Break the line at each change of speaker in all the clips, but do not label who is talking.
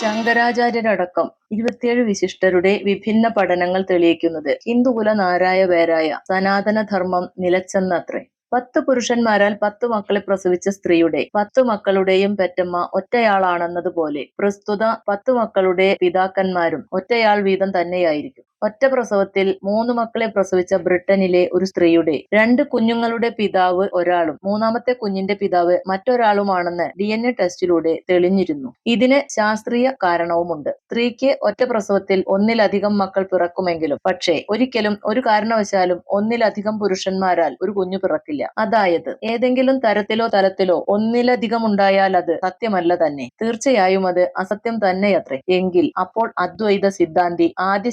ശങ്കരാചാര്യരടക്കം ഇരുപത്തിയേഴ് വിശിഷ്ടരുടെ വിഭിന്ന പഠനങ്ങൾ തെളിയിക്കുന്നത് ഹിന്ദുകുല നാരായ പേരായ സനാതനധർമ്മം നിലച്ചെന്നത്രേ. പത്ത് പുരുഷന്മാരാൽ പത്ത് മക്കളെ പ്രസവിച്ച സ്ത്രീയുടെ പത്ത് മക്കളുടെയും പെറ്റമ്മ ഒറ്റയാളാണെന്നതുപോലെ പ്രസ്തുത പത്ത് മക്കളുടെ പിതാക്കന്മാരും ഒറ്റയാൾ വീതം തന്നെയായിരിക്കും. ഒറ്റ പ്രസവത്തിൽ മൂന്ന് മക്കളെ പ്രസവിച്ച ബ്രിട്ടനിലെ ഒരു സ്ത്രീയുടെ രണ്ട് കുഞ്ഞുങ്ങളുടെ പിതാവ് ഒരാളും മൂന്നാമത്തെ കുഞ്ഞിന്റെ പിതാവ് മറ്റൊരാളുമാണെന്ന് ഡി എൻ എ ടെസ്റ്റിലൂടെ തെളിഞ്ഞിരുന്നു. ഇതിന് ശാസ്ത്രീയ കാരണവുമുണ്ട്. സ്ത്രീക്ക് ഒറ്റ പ്രസവത്തിൽ ഒന്നിലധികം മക്കൾ പിറക്കുമെങ്കിലും പക്ഷേ ഒരിക്കലും ഒരു കാരണവശാലും ഒന്നിലധികം പുരുഷന്മാരാൽ ഒരു കുഞ്ഞു പിറക്കില്ല. അതായത് ഏതെങ്കിലും തരത്തിലോ തലത്തിലോ ഒന്നിലധികം ഉണ്ടായാൽ അത് സത്യമല്ല തന്നെ. തീർച്ചയായും അത് അസത്യം തന്നെയത്രേ. എങ്കിൽ അപ്പോൾ അദ്വൈത സിദ്ധാന്തി ആദ്യ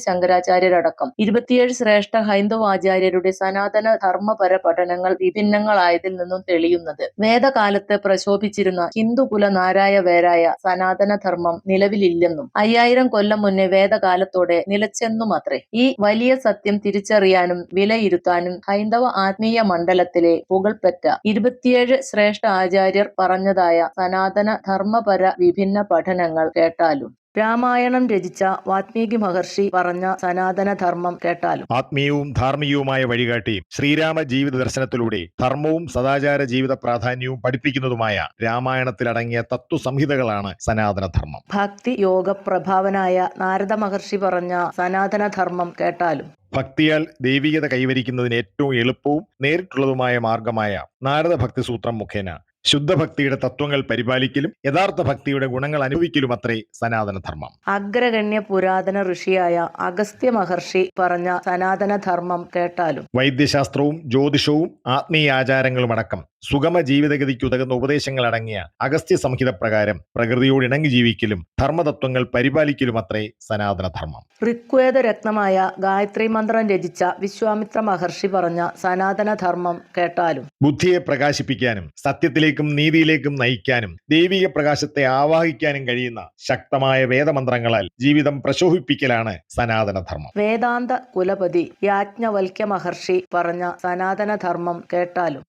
ശങ്കരാചാര്യരടക്കം ഇരുപത്തിയേഴ് ശ്രേഷ്ഠ ഹൈന്ദവ ആചാര്യരുടെ സനാതന ധർമ്മപര പഠനങ്ങൾ വിഭിന്നങ്ങളായതിൽ നിന്നും തെളിയുന്നത്. വേദകാലത്ത് പ്രശോഭിച്ചിരുന്ന ഹിന്ദുകുല നാരായ വേരായ സനാതന ധർമ്മം നിലവിലില്ലെന്നും അയ്യായിരം കൊല്ലം മുന്നേ വേദകാലത്തോടെ നിലച്ചെന്നുമത്രേ. ഈ വലിയ സത്യം തിരിച്ചറിയാനും വിലയിരുത്താനും ഹൈന്ദവ ആത്മീയ മണ്ഡലത്തിലെ പുകൾപ്പെറ്റ ഇരുപത്തിയേഴ് ശ്രേഷ്ഠ ആചാര്യർ പറഞ്ഞതായ സനാതന ധർമ്മപര വിഭിന്ന പഠനങ്ങൾ കേട്ടാലും രാമായണം രചിച്ച വാത്മീകി മഹർഷി പറഞ്ഞ സനാതന ധർമ്മം കേട്ടാലും.
ആത്മീയവും ധാർമ്മികവുമായ വഴികാട്ടിയും ശ്രീരാമ ജീവിത ദർശനത്തിലൂടെ ധർമ്മവും സദാചാര ജീവിത പ്രാധാന്യവും പഠിപ്പിക്കുന്നതുമായ രാമായണത്തിലടങ്ങിയ തത്വസംഹിതകളാണ് സനാതനധർമ്മം.
ഭക്തി യോഗ പ്രഭാവനായ നാരദ മഹർഷി പറഞ്ഞ സനാതനധർമ്മം കേട്ടാലും.
ഭക്തിയാൽ ദൈവികത കൈവരിക്കുന്നതിന് ഏറ്റവും എളുപ്പവും നേരിട്ടുള്ളതുമായ മാർഗമായ നാരദ ഭക്തി സൂത്രം മുഖേന ശുദ്ധഭക്തിയുടെ തത്വങ്ങൾ പരിപാലിക്കലും യഥാർത്ഥ ഭക്തിയുടെ ഗുണങ്ങൾ അനുഭവിക്കലും അത്രേ സനാതനധർമ്മം.
അഗ്രഗണ്യ പുരാതന ഋഷിയായ അഗസ്ത്യ മഹർഷി പറഞ്ഞ സനാതന ധർമ്മം കേട്ടാലും
വൈദ്യശാസ്ത്രവും ജ്യോതിഷവും ആത്മീയ ആചാരങ്ങളും അടക്കം സുഗമ ജീവിതഗതിക്ക് ഉതകുന്ന ഉപദേശങ്ങൾ അടങ്ങിയ അഗസ്ത്യ സംഹിത പ്രകാരം പ്രകൃതിയോട് ഇണങ്ങി ജീവിക്കലും ധർമ്മതത്വങ്ങൾ പരിപാലിക്കലും അത്രേ സനാതനധർമ്മം.
ഋഗ്വേദ രത്നമായ ഗായത്രി മന്ത്രം രചിച്ച വിശ്വാമിത്ര മഹർഷി പറഞ്ഞ സനാതന ധർമ്മം കേട്ടാലും
ബുദ്ധിയെ പ്രകാശിപ്പിക്കാനും സത്യത്തിലേക്കും നീതിയിലേക്കും നയിക്കാനും ദൈവിക പ്രകാശത്തെ ആവാഹിക്കാനും കഴിയുന്ന ശക്തമായ വേദമന്ത്രങ്ങളാൽ ജീവിതം പ്രശോഭിപ്പിക്കലാണ് സനാതനധർമ്മം.
വേദാന്ത കുലപതി യാജ്ഞവൽക്യ മഹർഷി പറഞ്ഞ സനാതന ധർമ്മം കേട്ടാലും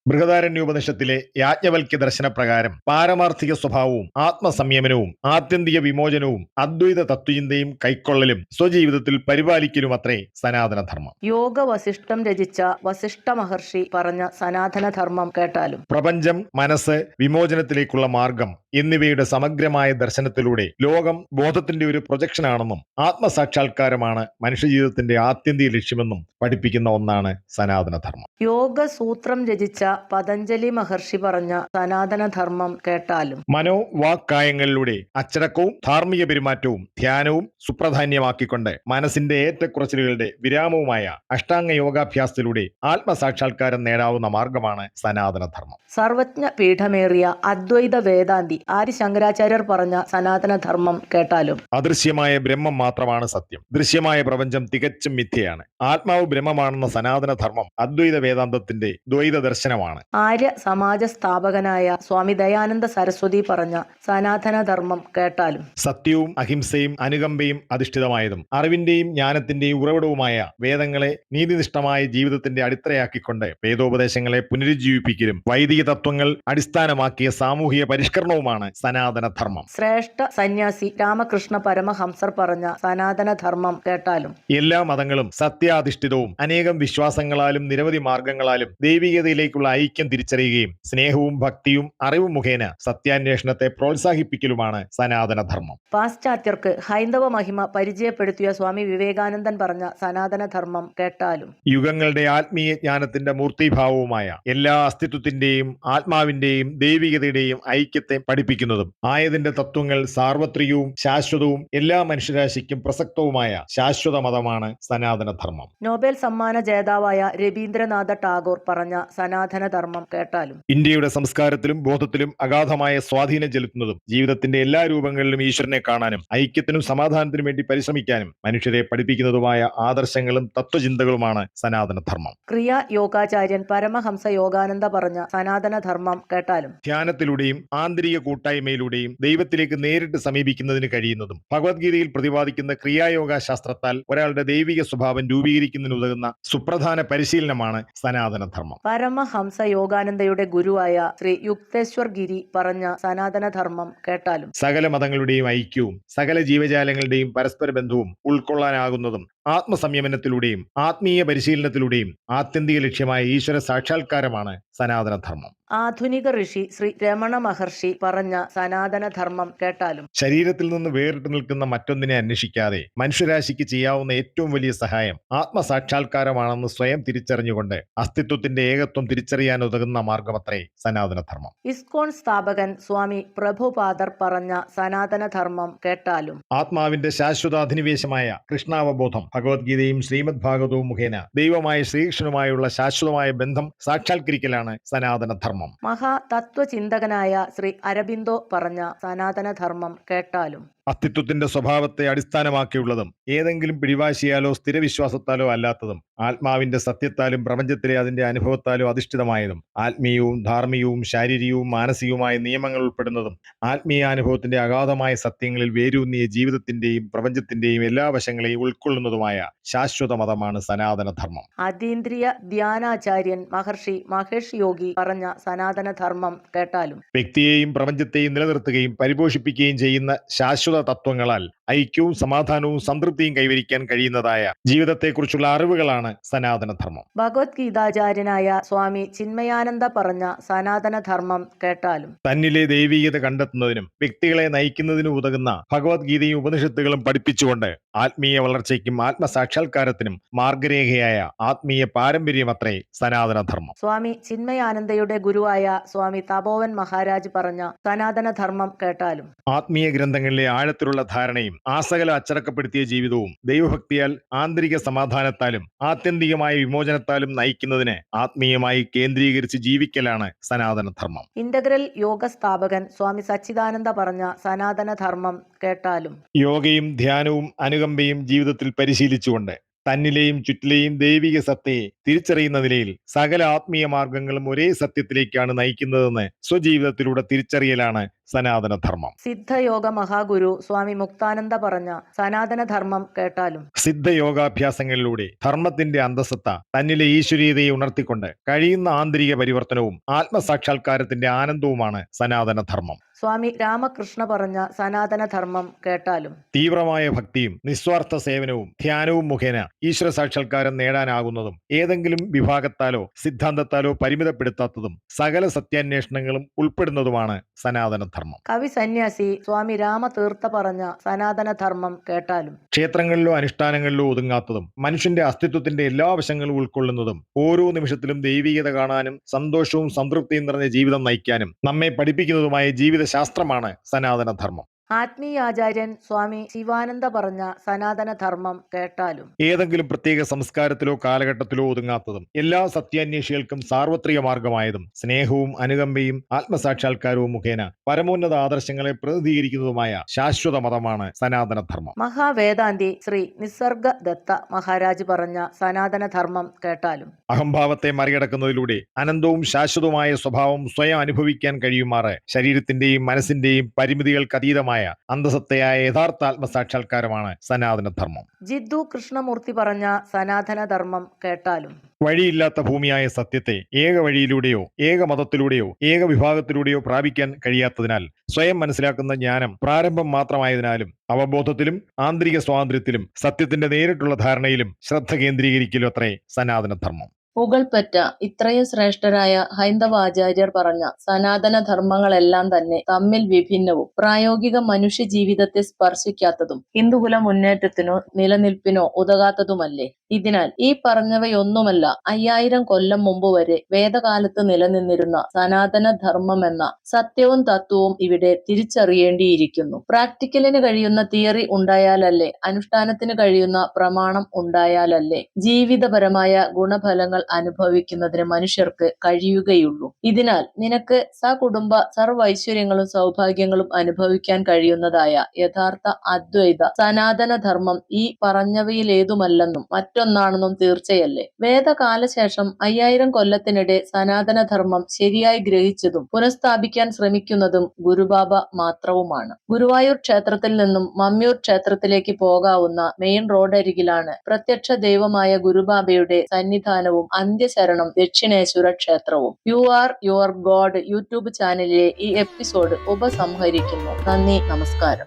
ബൃഹദാരണ്യോപനിഷത്തിലെ യാജ്ഞവൽക്യ ദർശനപ്രകാരം പാരമാർത്ഥിക സ്വഭാവവും ആത്മസംയമനവും ആത്യന്തിക വിമോചനവും അദ്വൈത തത്വചിന്തയും കൈക്കൊള്ളലും സ്വജീവിതത്തിൽ പരിപാലിക്കലും അത്രേ സനാതനധർമ്മം.
യോഗ വസിഷ്ഠം രചിച്ച വസിഷ്ഠ മഹർഷി പറഞ്ഞ സനാതനധർമ്മം കേട്ടാലും.
പ്രപഞ്ചം മനസ്സ് വിമോചനത്തിലേക്കുള്ള മാർഗം എന്നിവയുടെ സമഗ്രമായ ദർശനത്തിലൂടെ ലോകം ബോധത്തിന്റെ ഒരു പ്രൊജക്ഷനാണെന്നും ആത്മസാക്ഷാത്കാരമാണ് മനുഷ്യജീവിതത്തിന്റെ ആത്യന്തിക ലക്ഷ്യമെന്നും പഠിപ്പിക്കുന്ന ഒന്നാണ് സനാതനധർമ്മം.
യോഗ സൂത്രം രചിച്ച പതഞ്ജലി മഹർഷി പറഞ്ഞ സനാതനധർമ്മം കേട്ടാലും.
മനോ വാക്കായങ്ങളിലൂടെ അച്ചടക്കവും ധാർമ്മിക പെരുമാറ്റവും ധ്യാനവും സുപ്രധാന്യമാക്കിക്കൊണ്ട് മനസ്സിന്റെ ഏറ്റക്കുറച്ചിലുകളുടെ വിരാമവുമായ അഷ്ടാംഗ യോഗാഭ്യാസത്തിലൂടെ ആത്മസാക്ഷാത്കാരം നേടാവുന്ന മാർഗമാണ് സനാതനധർമ്മം.
സർവജ്ഞ പീഠമേറിയ അദ്വൈത വേദാന്തി ആദി ശങ്കരാചാര്യർ പറഞ്ഞ സനാതന ധർമ്മം കേട്ടാലും?
അദൃശ്യമായ ബ്രഹ്മം മാത്രമാണ് സത്യം. ദൃശ്യമായ പ്രപഞ്ചം തികച്ചും മിഥ്യയാണ്. ആത്മാവ് ബ്രഹ്മമാണെന്ന സനാതന ധർമ്മം അദ്വൈത വേദാന്തത്തിന്റെ ദ്വൈത ദർശനമാണ്.
ആര്യ സമാജ സ്ഥാപകനായ സ്വാമി ദയാനന്ദ സരസ്വതി പറഞ്ഞ സനാതന ധർമ്മം കേട്ടാലും?
സത്യവും അഹിംസയും അനുകമ്പയും അധിഷ്ഠിതമായതും അറിവിന്റെയും ജ്ഞാനത്തിന്റെയും ഉറവിടവുമായ വേദങ്ങളെ നീതിനിഷ്ഠമായ ജീവിതത്തിന്റെ അടിത്തറയാക്കിക്കൊണ്ട് വേദോപദേശങ്ങളെ പുനരുജ്ജീവിപ്പിക്കലും വൈദിക തത്വങ്ങൾ അടിസ്ഥാനമാക്കിയ സാമൂഹിക പരിഷ്കരണവുമാണ് സനാതനധർമ്മം?
ശ്രേഷ്ഠ സന്യാസി രാമകൃഷ്ണ പരമഹംസർ പറഞ്ഞ സനാതന ധർമ്മം കേട്ടാലും.
എല്ലാ മതങ്ങളും സത്യാധിഷ്ഠിതവും അനേകം വിശ്വാസങ്ങളാലും നിരവധി മാർഗങ്ങളാലും ദൈവികതയിലേക്കുള്ള ഐക്യം തിരിച്ചറിയുകയും സ്നേഹവും ഭക്തിയും അറിവും മുഖേന സത്യാന്വേഷണത്തെ പ്രോത്സാഹിപ്പിക്കലുമാണ് സനാതനധർമ്മം.
പാശ്ചാത്യർക്ക് ഹൈന്ദവ മഹിമ പരിചയപ്പെടുത്തിയ സ്വാമി വിവേകാനന്ദൻ പറഞ്ഞ സനാതന ധർമ്മം കേട്ടാലും.
യുഗങ്ങളുടെ ആത്മീയ ജ്ഞാനത്തിന്റെ മൂർത്തിഭാവവുമായ എല്ലാ അസ്തിത്വത്തിന്റെയും ആത്മാവിന്റെയും ദൈവികതയുടെയും ഐക്യത്തെ പഠിപ്പിക്കുന്നതും ആയതിന്റെ തത്വങ്ങൾ സാർവത്രികവും ശാശ്വതവും എല്ലാ മനുഷ്യരാശിക്കും പ്രസക്തവുമായ ശാശ്വത മതമാണ് സനാതനധർമ്മം.
നോബൽ സമ്മാന ജേതാവായ രവീന്ദ്രനാഥ ടാഗോർ പറഞ്ഞ സനാതനധർമ്മം കേട്ടാലും
ഇന്ത്യയുടെ സംസ്കാരത്തിലും ബോധത്തിലും അഗാധമായ സ്വാധീനം ചെലുത്തുന്നതും ജീവിതത്തിന്റെ എല്ലാ രൂപങ്ങളിലും ഈശ്വരനെ കാണാനും ഐക്യത്തിനും സമാധാനത്തിനും വേണ്ടി പരിശ്രമിക്കാനും മനുഷ്യരെ പഠിപ്പിക്കുന്നതുമായ ആദർശങ്ങളും തത്വചിന്തകളുമാണ് സനാതനധർമ്മം.
ക്രിയ യോഗാചാര്യൻ പരമഹംസ യോഗാനന്ദ പറഞ്ഞ സനാതനധർമ്മം കേട്ടാലും
ധ്യാനത്തിലൂടെയും ആന്തരിക കൂട്ടായ്മയിലൂടെയും ദൈവത്തിലേക്ക് നേരിട്ട് സമീപിക്കുന്നതിന് കഴിയുന്നതും. ഭഗവത്ഗീതയിൽ പ്രതിപാദിക്കുന്ന ക്രിയായോഗ ശാസ്ത്രത്താൽ ഒരാളുടെ ദൈവിക സ്വഭാവം രൂപീകരിക്കുന്നതിന് ഉതകുന്ന സുപ്രധാന പരിശീലനമാണ് സനാതനധർമ്മം.
പരമഹംസ യോഗാനന്ദയുടെ ഗുരുവായ ശ്രീ യുക്തേശ്വർ ഗിരി പറഞ്ഞ സനാതനധർമ്മം കേട്ടാലും
സകല മതങ്ങളുടെയും ഐക്യവും സകല ജീവജാലങ്ങളുടെയും പരസ്പര ബന്ധവും ഉൾക്കൊള്ളാനാകുന്നതും ആത്മസംയമനത്തിലൂടെയും ആത്മീയ പരിശീലനത്തിലൂടെയും ആത്യന്തിക ലക്ഷ്യമായ ഈശ്വര സാക്ഷാത്കാരമാണ് സനാതനധർമ്മം.
ആധുനിക ഋഷി ശ്രീ രമണ മഹർഷി പറഞ്ഞ സനാതനധർമ്മം കേട്ടാലും.
ശരീരത്തിൽ നിന്ന് വേറിട്ട് നിൽക്കുന്ന മറ്റൊന്നിനെ അന്വേഷിക്കാതെ മനുഷ്യരാശിക്ക് ചെയ്യാവുന്ന ഏറ്റവും വലിയ സഹായം ആത്മസാക്ഷാത്കാരമാണെന്ന് സ്വയം തിരിച്ചറിഞ്ഞുകൊണ്ട് അസ്തിത്വത്തിന്റെ ഏകത്വം തിരിച്ചറിയാൻ ഉതകുന്ന മാർഗമത്രേ സനാതനധർമ്മം.
ഇസ്കോൺ സ്ഥാപകൻ സ്വാമി പ്രഭുപാദർ പറഞ്ഞ സനാതനധർമ്മം കേട്ടാലും.
ആത്മാവിന്റെ ശാശ്വതാധിനിവേശമായ കൃഷ്ണാവബോധം ഭഗവത്ഗീതയും ശ്രീമദ് ഭാഗവതവും മുഖേന ദൈവമായ ശ്രീകൃഷ്ണനുമായുള്ള ശാശ്വതമായ ബന്ധം സാക്ഷാത്കരിക്കലാണ് സനാതനധർമ്മം.
മഹാ തത്വചിന്തകനായ ശ്രീ അരബിന്ദോ പറഞ്ഞ സനാതനധർമ്മം കേട്ടാലും.
അസ്തിത്വത്തിന്റെ സ്വഭാവത്തെ അടിസ്ഥാനമാക്കിയുള്ളതും ഏതെങ്കിലും പിടിവാശിയാലോ സ്ഥിരവിശ്വാസത്താലോ അല്ലാത്തതും ആത്മാവിന്റെ സത്യത്താലും പ്രപഞ്ചത്തിലെ അതിന്റെ അനുഭവത്താലും അധിഷ്ഠിതമായതും ആത്മീയവും ധാർമ്മികവും ശാരീരികവും മാനസികവുമായ നിയമങ്ങൾ ഉൾപ്പെടുന്നതും ആത്മീയാനുഭവത്തിന്റെ അഗാധമായ സത്യങ്ങളിൽ വേരൂന്നിയ ജീവിതത്തിന്റെയും പ്രപഞ്ചത്തിന്റെയും എല്ലാ വശങ്ങളെയും ഉൾക്കൊള്ളുന്നതുമായ ശാശ്വത മതമാണ് സനാതനധർമ്മം.
അതീന്ദ്രിയ ധ്യാനാചാര്യൻ മഹർഷി മഹേഷ് യോഗി പറഞ്ഞ സനാതനധർമ്മം കേട്ടാലും
വ്യക്തിയെയും പ്രപഞ്ചത്തെയും നിലനിർത്തുകയും പരിപോഷിപ്പിക്കുകയും ചെയ്യുന്ന ശാശ്വത തത്വങ്ങളാൽ ഐക്യവും സമാധാനവും സംതൃപ്തിയും കൈവരിക്കാൻ കഴിയുന്നതായ ജീവിതത്തെക്കുറിച്ചുള്ള അറിവുകളാണ് സനാതനധർമ്മം.
ഭഗവത്ഗീതാചാര്യനായ സ്വാമി ചിന്മയാനന്ദ പറഞ്ഞ സനാതനധർമ്മം കേട്ടാലും.
തന്നിലെ ദൈവീകത കണ്ടെത്തുന്നതിനും വ്യക്തികളെ നയിക്കുന്നതിനും ഉതകുന്ന ഭഗവത്ഗീതയും ഉപനിഷത്തുകളും പഠിപ്പിച്ചുകൊണ്ട് ആത്മീയ വളർച്ചയ്ക്കും ആത്മസാക്ഷാത്കാരത്തിനും മാർഗരേഖയായ ആത്മീയ പാരമ്പര്യമത്രേ സനാതനധർമ്മം.
സ്വാമി ചിന്മയാനന്ദയുടെ ഗുരുവായ സ്വാമി തപോവൻ മഹാരാജ് പറഞ്ഞ സനാതനധർമ്മം കേട്ടാലും.
ആത്മീയ ഗ്രന്ഥങ്ങളിലെ ആഴത്തിലുള്ള ധാരണയും ആസകല അച്ചടക്കപ്പെടുത്തിയ ജീവിതവും ദൈവഭക്തിയാൽ ആന്തരിക സമാധാനത്താലും ആത്യന്തികമായ വിമോചനത്താലും നയിക്കുന്നതിന് ആത്മീയമായി കേന്ദ്രീകരിച്ച് ജീവിക്കലാണ് സനാതനധർമ്മം.
ഇന്റഗ്രൽ യോഗ സ്ഥാപകൻ സ്വാമി സച്ചിദാനന്ദ പറഞ്ഞ സനാതനധർമ്മം കേട്ടാലും.
യോഗയും ധ്യാനവും അനുകമ്പയും ജീവിതത്തിൽ പരിശീലിച്ചുകൊണ്ട് തന്നിലെയും ചുറ്റിലെയും ദൈവിക സത്തയെ തിരിച്ചറിയുന്ന നിലയിൽ സകല ആത്മീയ മാർഗങ്ങളും ഒരേ സത്യത്തിലേക്കാണ് നയിക്കുന്നതെന്ന് സ്വജീവിതത്തിലൂടെ തിരിച്ചറിയലാണ് സനാതനധർമ്മം.
സിദ്ധയോഗ മഹാഗുരു സ്വാമി മുക്താനന്ദ പറഞ്ഞ സനാതനധർമ്മം കേട്ടാലും.
സിദ്ധയോഗാഭ്യാസങ്ങളിലൂടെ ധർമ്മത്തിന്റെ അന്തസത്ത തന്നിലെ ഈശ്വരീയതയെ ഉണർത്തിക്കൊണ്ട് കഴിയുന്ന ആന്തരിക പരിവർത്തനവും ആത്മസാക്ഷാത്കാരത്തിന്റെ ആനന്ദവുമാണ് സനാതനധർമ്മം.
സ്വാമി രാമകൃഷ്ണ പറഞ്ഞ സനാതനധർമ്മം കേട്ടാലും.
തീവ്രമായ ഭക്തിയും നിസ്വാർത്ഥ സേവനവും ധ്യാനവും മുഖേന ഈശ്വര സാക്ഷാത്കാരം നേടാനാകുന്നതും ഏതെങ്കിലും വിഭാഗത്താലോ സിദ്ധാന്തത്താലോ പരിമിതപ്പെടുത്താത്തതും സകല സത്യാന്വേഷണങ്ങളും ഉൾപ്പെടുന്നതുമാണ് സനാതന ധർമ്മം
കവി സന്യാസി സ്വാമി രാമതീർത്ഥ പറഞ്ഞ സനാതനധർമ്മം കേട്ടാലും.
ക്ഷേത്രങ്ങളിലോ അനുഷ്ഠാനങ്ങളിലോ ഒതുങ്ങാത്തതും മനുഷ്യന്റെ അസ്തിത്വത്തിന്റെ എല്ലാ വശങ്ങളും ഉൾക്കൊള്ളുന്നതും ഓരോ നിമിഷത്തിലും ദൈവികത കാണാനും സന്തോഷവും സംതൃപ്തിയും നിറഞ്ഞ ജീവിതം നയിക്കാനും നമ്മെ പഠിപ്പിക്കുന്നതുമായ ജീവിതശാസ്ത്രമാണ് സനാതനധർമ്മം.
ആത്മീയാചാര്യൻ സ്വാമി ശിവാനന്ദ പറഞ്ഞ സനാതന ധർമ്മം കേട്ടാലും.
ഏതെങ്കിലും പ്രത്യേക സംസ്കാരത്തിലോ കാലഘട്ടത്തിലോ ഒതുങ്ങാത്തതും എല്ലാ സത്യാന്വേഷികൾക്കും സാർവത്രിക മാർഗമായതും സ്നേഹവും അനുകമ്പയും ആത്മസാക്ഷാത്കാരവും മുഖേന പരമോന്നത ആദർശങ്ങളെ പ്രതിനിധീകരിക്കുന്നതുമായ ശാശ്വത മതമാണ് സനാതന ധർമ്മം
മഹാവേദാന്തി ശ്രീ നിസർഗ ദത്ത മഹാരാജ് പറഞ്ഞ സനാതന ധർമ്മം കേട്ടാലും.
അഹംഭാവത്തെ മറികടക്കുന്നതിലൂടെ അനന്തവും ശാശ്വതവുമായ സ്വഭാവം സ്വയം അനുഭവിക്കാൻ കഴിയുമാറ് ശരീരത്തിന്റെയും മനസ്സിന്റെയും പരിമിതികൾക്ക് അതീതമായ അന്തസത്തയായ യഥാർത്ഥ ആത്മസാക്ഷാത്കാരമാണ് സനാതനധർമ്മം.
ജിദ്ദു കൃഷ്ണമൂർത്തി പറഞ്ഞ സനാതനധർമ്മം കേട്ടാലും.
വഴിയില്ലാത്ത ഭൂമിയായ സത്യത്തെ ഏക വഴിയിലൂടെയോ ഏക മതത്തിലൂടെയോ ഏക വിഭാഗത്തിലൂടെയോ പ്രാപിക്കാൻ കഴിയാത്തതിനാൽ സ്വയം മനസ്സിലാക്കുന്ന ജ്ഞാനം പ്രാരംഭം മാത്രമായതിനാലും അവബോധത്തിലും ആന്തരിക സ്വാതന്ത്ര്യത്തിലും സത്യത്തിന്റെ നേരിട്ടുള്ള ധാരണയിലും ശ്രദ്ധ കേന്ദ്രീകരിക്കലും അത്രേ സനാതനധർമ്മം.
പുകൾപ്പറ്റ ഇത്രയും ശ്രേഷ്ഠരായ ഹൈന്ദവ ആചാര്യർ പറഞ്ഞ സനാതന ധർമ്മങ്ങളെല്ലാം തന്നെ തമ്മിൽ വിഭിന്നവും പ്രായോഗിക മനുഷ്യ ജീവിതത്തെ സ്പർശിക്കാത്തതും ഹിന്ദുകുല മുന്നേറ്റത്തിനോ നിലനിൽപ്പിനോ ഉതകാത്തതുമല്ലേ? ഇതിനാൽ ഈ പറഞ്ഞവയൊന്നുമല്ല അയ്യായിരം കൊല്ലം മുമ്പ് വരെ വേദകാലത്ത് നിലനിന്നിരുന്ന സനാതന ധർമ്മമെന്ന സത്യവും തത്വവും ഇവിടെ തിരിച്ചറിയേണ്ടിയിരിക്കുന്നു. പ്രാക്ടിക്കലിന് കഴിയുന്ന തിയറി ഉണ്ടായാലല്ലേ അനുഷ്ഠാനത്തിന് കഴിയുന്ന പ്രമാണം ഉണ്ടായാലല്ലേ ജീവിതപരമായ ഗുണഫലങ്ങൾ അനുഭവിക്കുന്നതിന് മനുഷ്യർക്ക് കഴിയുകയുള്ളൂ. ഇതിനാൽ നിനക്ക് സകുടുംബ സർവൈശ്വര്യങ്ങളും സൗഭാഗ്യങ്ങളും അനുഭവിക്കാൻ കഴിയുന്നതായ യഥാർത്ഥ അദ്വൈത സനാതന ധർമ്മം ഈ പറഞ്ഞവയിലേതുമല്ലെന്നും മറ്റൊന്നാണെന്നും തീർച്ചയല്ലേ? വേദകാലശേഷം അയ്യായിരം കൊല്ലത്തിനിടെ സനാതന ധർമ്മം ശരിയായി ഗ്രഹിച്ചതും പുനഃസ്ഥാപിക്കാൻ ശ്രമിക്കുന്നതും ഗുരുബാബ മാത്രവുമാണ്. ഗുരുവായൂർ ക്ഷേത്രത്തിൽ നിന്നും മമ്മിയൂർ ക്ഷേത്രത്തിലേക്ക് പോകാവുന്ന മെയിൻ റോഡരികിലാണ് പ്രത്യക്ഷ ദൈവമായ ഗുരുബാബയുടെ സന്നിധാനവും അന്ത്യശരണം ദക്ഷിണേശ്വര ക്ഷേത്രവും U R your god YouTube ചാനലിലെ ഈ എപ്പിസോഡ് ഉപസംഹരിക്കുന്നു. നന്ദി നമസ്കാരം.